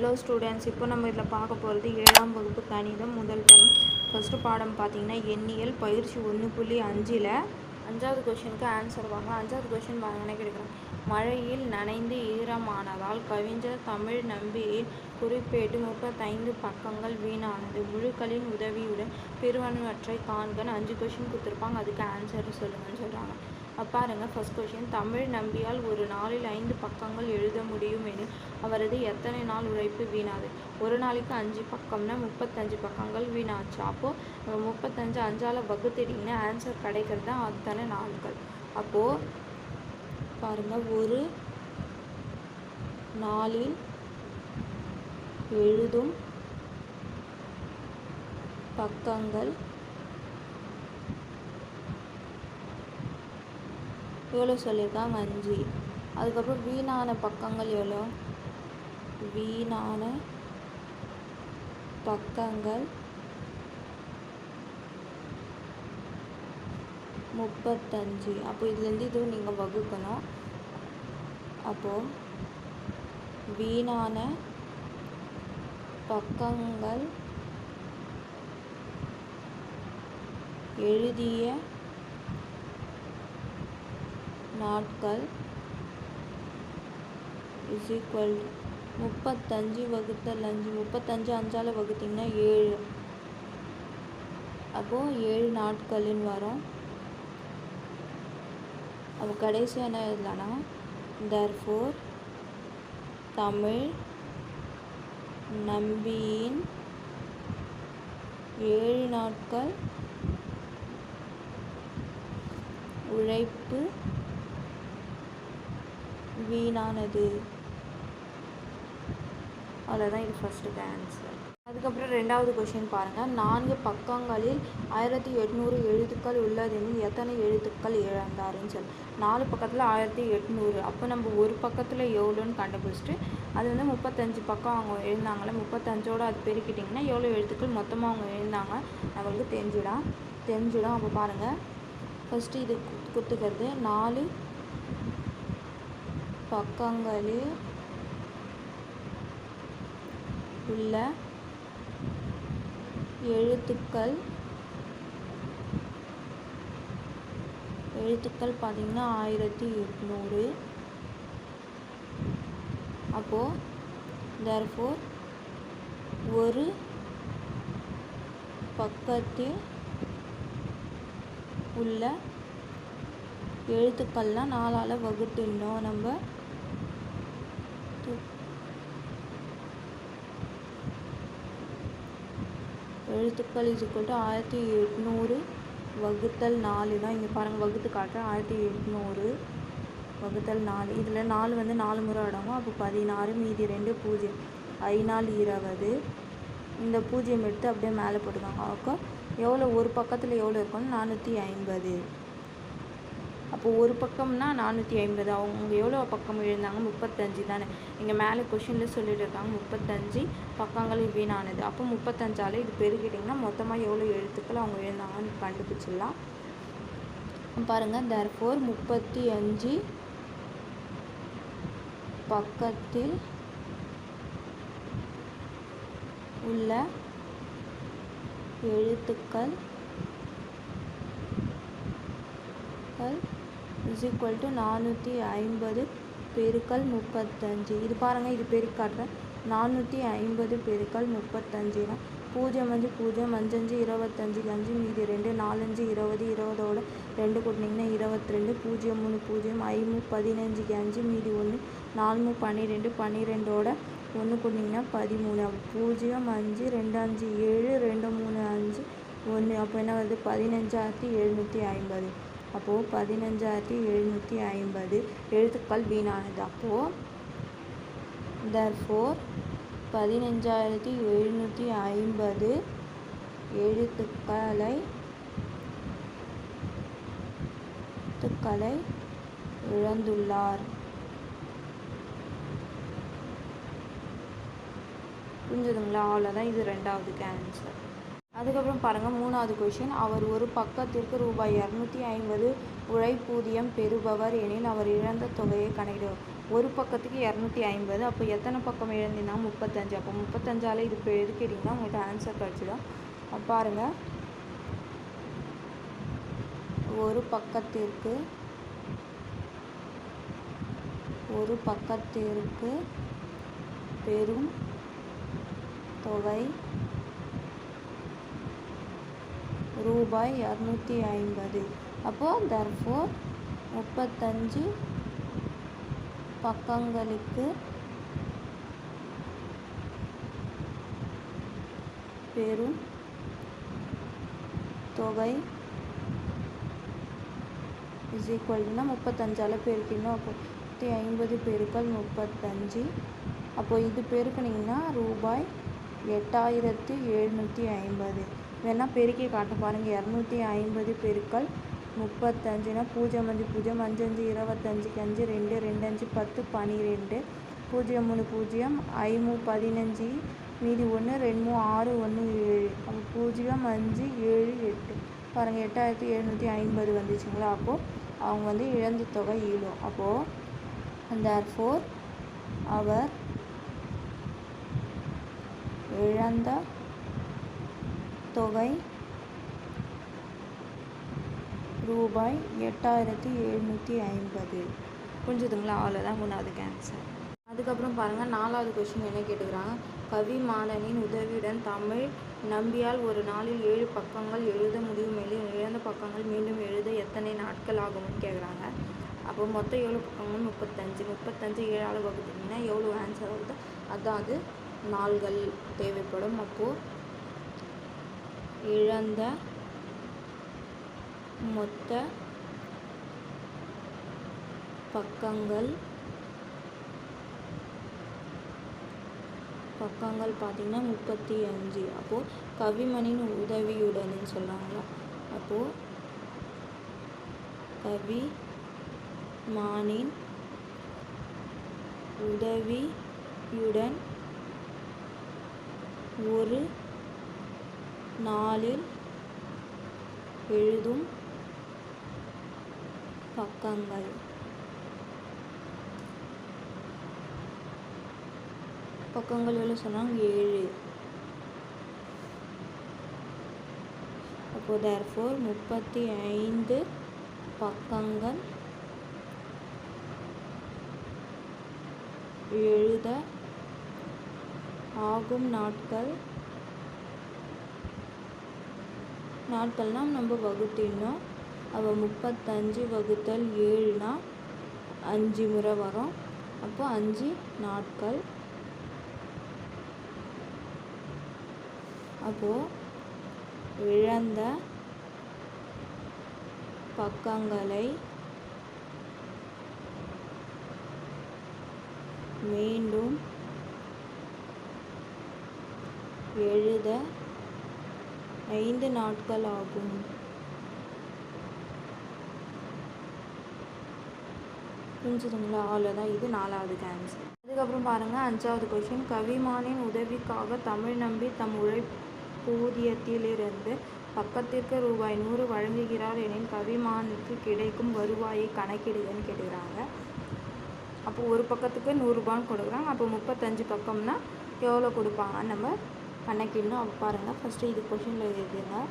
Hello students இப்போ நம்ம இதில் பார்க்க போகிறது ஏழாம் வகுப்பு கணிதம் முதல் பாடம் ஃபஸ்ட்டு பாடம் பார்த்தீங்கன்னா எண்ணியல் பயிற்சி ஒன்று புள்ளி அஞ்சில் அஞ்சாவது கொஷனுக்கு ஆன்சர் வாங்க. அஞ்சாவது கொஷின் வாங்கினே கிடைக்கிறோம் மழையில் நனைந்து ஈரமானதால் கவிஞர் தமிழ் நம்பியின் குறிப்பேட்டு முப்பத்தைந்து பக்கங்கள் வீணானது. முழுக்களின் உதவியுடன் பெருவனவற்றை காண்கன்னு அஞ்சு கொஷின் கொடுத்துருப்பாங்க. அதுக்கு ஆன்சர் சொல்லுங்கன்னு சொல்கிறாங்க பாருங்க ஃபஸ்ட் கொஷின் தமிழ் நம்பியால் ஒரு நாளில் ஐந்து பக்கங்கள் எழுத முடியும் எனில் அவரது எத்தனை நாள் உழைப்பு வீணாது? ஒரு நாளைக்கு அஞ்சு பக்கம்னா முப்பத்தஞ்சு பக்கங்கள் வீணாச்சு. அப்போது முப்பத்தஞ்சு அஞ்சால் வகுத்துட்டிங்கன்னா ஆன்சர் கிடைக்கிறது தான் அத்தனை நாட்கள் அப்போது பாருங்க ஒரு நாளில் எழுதும் பக்கங்கள் எவ்வளோ சொல்லியிருக்காங்க அஞ்சு அதுக்கப்புறம் வீணான பக்கங்கள் எவ்வளோ? வீணான பக்கங்கள் முப்பத்தஞ்சு. அப்போ இதுலேருந்து இதுவும் நீங்கள் வகுக்கணும். அப்போது வீணான பக்கங்கள் எழுதிய நாட்கள் இஸ் ஈக்குவல் முப்பத்தஞ்சு வகுத்தல் அஞ்சு. முப்பத்தஞ்சு அஞ்சால் வகுத்தீங்கன்னா ஏழு. அப்போது ஏழு நாட்களின் வரும். அப்போ கடைசி என்ன எழுதலாம்னா தர்ஃபோர் தமிழ் நம்பியின் ஏழு நாட்கள் உழைப்பு வீணானது. அவ்வளோதான் இது ஃபஸ்ட்டுக்கு ஆன்சர் அதுக்கப்புறம் ரெண்டாவது கொஷின் பாருங்கள் நான்கு பக்கங்களில் ஆயிரத்தி எட்நூறு எழுத்துக்கள் உள்ளதெனில் எத்தனை எழுத்துக்கள் இழந்தாருன்னு சொல்லி. நாலு பக்கத்தில் ஆயிரத்தி எட்நூறு. அப்போ நம்ம ஒரு பக்கத்தில் எவ்வளோன்னு கண்டுபிடிச்சிட்டு அது வந்து முப்பத்தஞ்சு பக்கம் அவங்க எழுந்தாங்களே முப்பத்தஞ்சோடு அது பெருக்கிட்டிங்கன்னா எவ்வளோ எழுத்துக்கள் மொத்தமாக அவங்க எழுந்தாங்க நம்மளுக்கு தெரிஞ்சிடும். தெரிஞ்சிடும். அப்போ பாருங்கள் ஃபஸ்ட்டு இது கொடுத்துக்கிறது நாலு பக்கங்களில் உள்ள எழுத்துக்கள். எழுத்துக்கள் பார்த்திங்கன்னா ஆயிரத்தி எட்நூறு. அப்போது தர்ஃபோர் ஒரு பக்கத்தில் உள்ள எழுத்துக்கள்லாம் நாலால் வகுத்துடணும் நம்ம எழுத்துக்கள் இஸ் டு ஆயிரத்தி எட்நூறு வகுத்தல் நாலு தான் இங்கே பாருங்கள் வகுத்து காட்டுறேன். ஆயிரத்தி எட்நூறு வகுத்தல் நாலு. இதில் நாலு வந்து நாலு முறை அடங்கும் அப்போ பதினாறு மீதி ரெண்டு பூஜ்ஜியம். ஐநாள் இருபது. இந்த பூஜ்ஜியம் எடுத்து அப்படியே மேலே போட்டுக்காங்க. அப்போ எவ்வளோ ஒரு பக்கத்தில் எவ்வளோ இருக்கும்னு? நானூற்றி ஐம்பது. அப்போது ஒரு பக்கம்னா நானூற்றி ஐம்பது. அவங்க எவ்வளோ பக்கம் எழுந்தாங்க முப்பத்தஞ்சு தானே. இங்கே மேலே கொஷினில் சொல்லிட்டு இருக்காங்க முப்பத்தஞ்சு பக்கங்கள் வீணானது அப்போ முப்பத்தஞ்சால் இது பெருகிட்டிங்கன்னா மொத்தமாக எவ்வளோ எழுத்துக்கள் அவங்க எழுந்தாங்கன்னு கண்டுபிடிச்சிடலாம். பாருங்கள் தர்ஃபோர் முப்பத்தி அஞ்சு பக்கத்தில் உள்ள எழுத்துக்கள் இஸ் ஈக்குவல் டு நானூற்றி ஐம்பது பெருக்கல் முப்பத்தஞ்சு. இது பாருங்கள் இது பெருக்காட்டுறேன் நானூற்றி ஐம்பது பெருக்கல் முப்பத்தஞ்சுனா பூஜ்ஜியம் அஞ்சு பூஜ்ஜியம் அஞ்சஞ்சு இருபத்தஞ்சு அஞ்சு மீதி ரெண்டு நாலஞ்சு இருபது இருபதோட ரெண்டு கூட்டினீங்கன்னா இருபத்தி ரெண்டு பூஜ்ஜியம் மூணு பூஜ்ஜியம் ஐமு பதினஞ்சுக்கு அஞ்சு மீதி ஒன்று நாலு பன்னிரெண்டு பன்னிரெண்டோட ஒன்று கூட்டினீங்கன்னா பதிமூணு. பூஜ்ஜியம் அஞ்சு ரெண்டு அஞ்சு ஏழு ரெண்டு மூணு அஞ்சு ஒன்று. அப்போ என்ன வருது? பதினஞ்சாயிரத்தி எழுநூற்றி ஐம்பது. அப்போது பதினஞ்சாயிரத்தி எழுநூற்றி ஐம்பது. எழுத்துக்கள் வீணானது. அப்போது தர்ஃபோர் பதினஞ்சாயிரத்தி எழுநூற்றி ஐம்பது எழுத்துக்களை எழுத்துக்களை இழந்துள்ளார். புரிஞ்சுதுங்களா? அவ்வளோதான் இது ரெண்டாவதுக்கு ஆன்சர் அதுக்கப்புறம் பாருங்கள் மூணாவது கொஷின் அவர் ஒரு பக்கத்திற்கு ரூபாய் இரநூத்தி ஐம்பது உழைப்பூதியம் பெறுபவர் எனில் அவர் இழந்த தொகையை கணக்கிடும் ஒரு பக்கத்துக்கு இரநூத்தி ஐம்பது அப்போ எத்தனை பக்கம் எழுந்தினா முப்பத்தஞ்சு? அப்போ முப்பத்தஞ்சால் இது இப்போ எதுக்கிட்டிங்கன்னா உங்கள்கிட்ட ஆன்சர் கிடச்சிடும். அப்போ பாருங்கள் ஒரு பக்கத்திற்கு ஒரு பக்கத்திற்கு பெரும் தொகை ரூபாய் இரநூத்தி ஐம்பது. அப்போது தர்ஃபோர் முப்பத்தஞ்சு பக்கங்களுக்கு பெரும் தொகை இஸ் ஈக்குவல்னா முப்பத்தஞ்சால் பெருக்கணும் அப்போ நூற்றி ஐம்பது பெருக்கள் முப்பத்தஞ்சு. அப்போது இது பெருக்கினீங்கன்னா ரூபாய் எட்டாயிரத்து எழுநூற்றி ஐம்பது. வேணால் பெருக்கி காட்ட பாருங்கள் இரநூத்தி ஐம்பது பெருக்கள் முப்பத்தஞ்சுனா பூஜ்ஜியம் அஞ்சு பூஜ்ஜியம் அஞ்சு அஞ்சு இருபத்தஞ்சுக்கு அஞ்சு ரெண்டு ரெண்டு அஞ்சு பத்து பன்னிரெண்டு பூஜ்ஜியம் மூணு பூஜ்ஜியம் ஐமூ பதினஞ்சு மீதி ஒன்று ரெண்டு மூணு ஆறு ஒன்று ஏழு. அப்போ பூஜ்ஜியம் அஞ்சு ஏழு எட்டு. பாருங்கள் எட்டாயிரத்தி எழுநூற்றி ஐம்பது வந்துச்சுங்களா? அப்போது அவங்க வந்து இழந்த தொகை ஈழும். அப்போது தேர்ஃபோர் அவர் இழந்த தொகை ரூபாய் எட்டாயிரத்தி எழுநூற்றி ஐம்பது. புரிஞ்சுதுங்களா? அவ்வளோதான் மூணாவது கேன்சர். அதுக்கப்புறம் பாருங்கள் நாலாவது கொஷின் என்ன கேட்டுக்கிறாங்க? கவி மாடனின் உதவியுடன் தமிழ் நம்பியால் ஒரு நாளில் ஏழு பக்கங்கள் எழுத முடியும். மேலும் இழந்த பக்கங்கள் மீண்டும் எழுத எத்தனை நாட்கள் ஆகும்னு கேட்குறாங்க அப்போ மொத்தம் எவ்வளோ பக்கங்கள்? முப்பத்தஞ்சு. முப்பத்தஞ்சு ஏழால் வகுத்தீங்கன்னா எவ்வளோ ஆன்சர் வருது? அதான் அது நாள்கள் தேவைப்படும். அப்போது இழந்த மொத்த பக்கங்கள் பக்கங்கள் பார்த்திங்கன்னா முப்பத்தி அஞ்சு. அப்போது கவிமணின் உதவியுடன்னு சொல்கிறாங்களா அப்போது கவி மானின் உதவியுடன் ஒரு நாளில் எழுதும் பக்கங்கள். பக்கங்கள் எவ்வளோ சொன்னாங்க? ஏழு. அப்போது தேர்ஃபோர் முப்பத்தி ஐந்து பக்கங்கள் எழுத ஆகும் நாட்கள் நாட்கள்னால் நம்ம வகுத்திடணும் அப்போ முப்பத்தஞ்சு வகுத்தல் ஏழுனா அஞ்சு முறை வரும். அப்போ அஞ்சு நாட்கள். அப்போது இழந்த பக்கங்களை மீண்டும் எழுத ஐந்து நாட்கள் ஆகும். புரிஞ்சுதுங்களா? அவ்வளோதான் இது நாலாவது கேன்ஸ் அதுக்கப்புறம் பாருங்கள் அஞ்சாவது கொஷின் கவிமானின் உதவிக்காக தமிழ் நம்பி தம் உழைப்பூதியத்திலிருந்து பக்கத்திற்கு ரூபாய் நூறு வழங்குகிறார் எனில் கவிமானுக்கு கிடைக்கும் வருவாயை கணக்கிடுங்கன்னு கேட்டுக்கிறாங்க. அப்போ ஒரு பக்கத்துக்கு நூறுரூபான்னு கொடுக்குறாங்க. அப்போ முப்பத்தஞ்சு பக்கம்னா எவ்வளோ கொடுப்பாங்கன்னு நம்ம கணக்கிடணும். அப்போ பாருங்கள் ஃபஸ்ட்டு இது கொஷினில் எழுதுங்க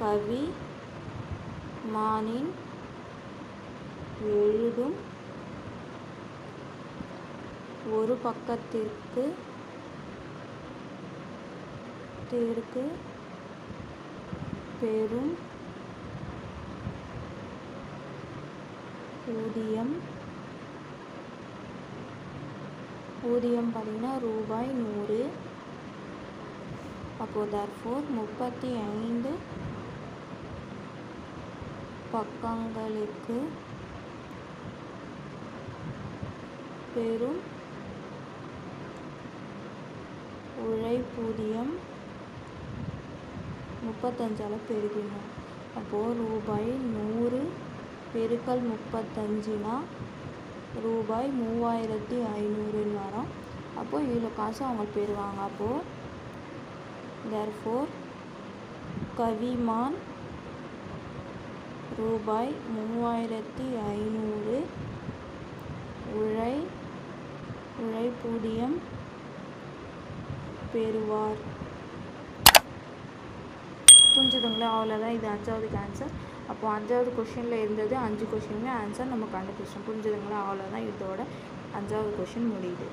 கவி மானின் எழுதும் ஒரு பக்கத்திற்கு திற்கு பெரும் ஊதியம் ஊதியம் பார்த்திங்கன்னா ரூபாய் நூறு. அப்போது தர்ஃபோர் முப்பத்தி ஐந்து பக்கங்களுக்கு பெரும் உழைப்பூதியம் முப்பத்தஞ்சால் பெருகினோம் அப்போது ரூபாய் நூறு பெருக்கல் முப்பத்தஞ்சுனா ரூபாய் மூவாயிரத்தி ஐநூறுன்னு வரும். அப்போது இவ்வளோ காசு அவங்க பெறுவாங்க. அப்போது தேர்ஃபோர் கவிமான் ரூபாய் மூவாயிரத்தி ஐநூறு. உழை உழைப்பூதியம் பெறுவார். புரிஞ்சுதுங்களா? அவ்வளோதான் இது அஞ்சாவதுக்கு ஆன்சர் அப்போ அஞ்சாவது கொஷினில் இருந்தது அஞ்சு கொஷினுமே ஆன்சர் நம்ம கண்டுபிடிச்சோம் புரிஞ்சுதுங்களா? அவ்வளோதான் இதோட அஞ்சாவது கொஷின் முடியுது.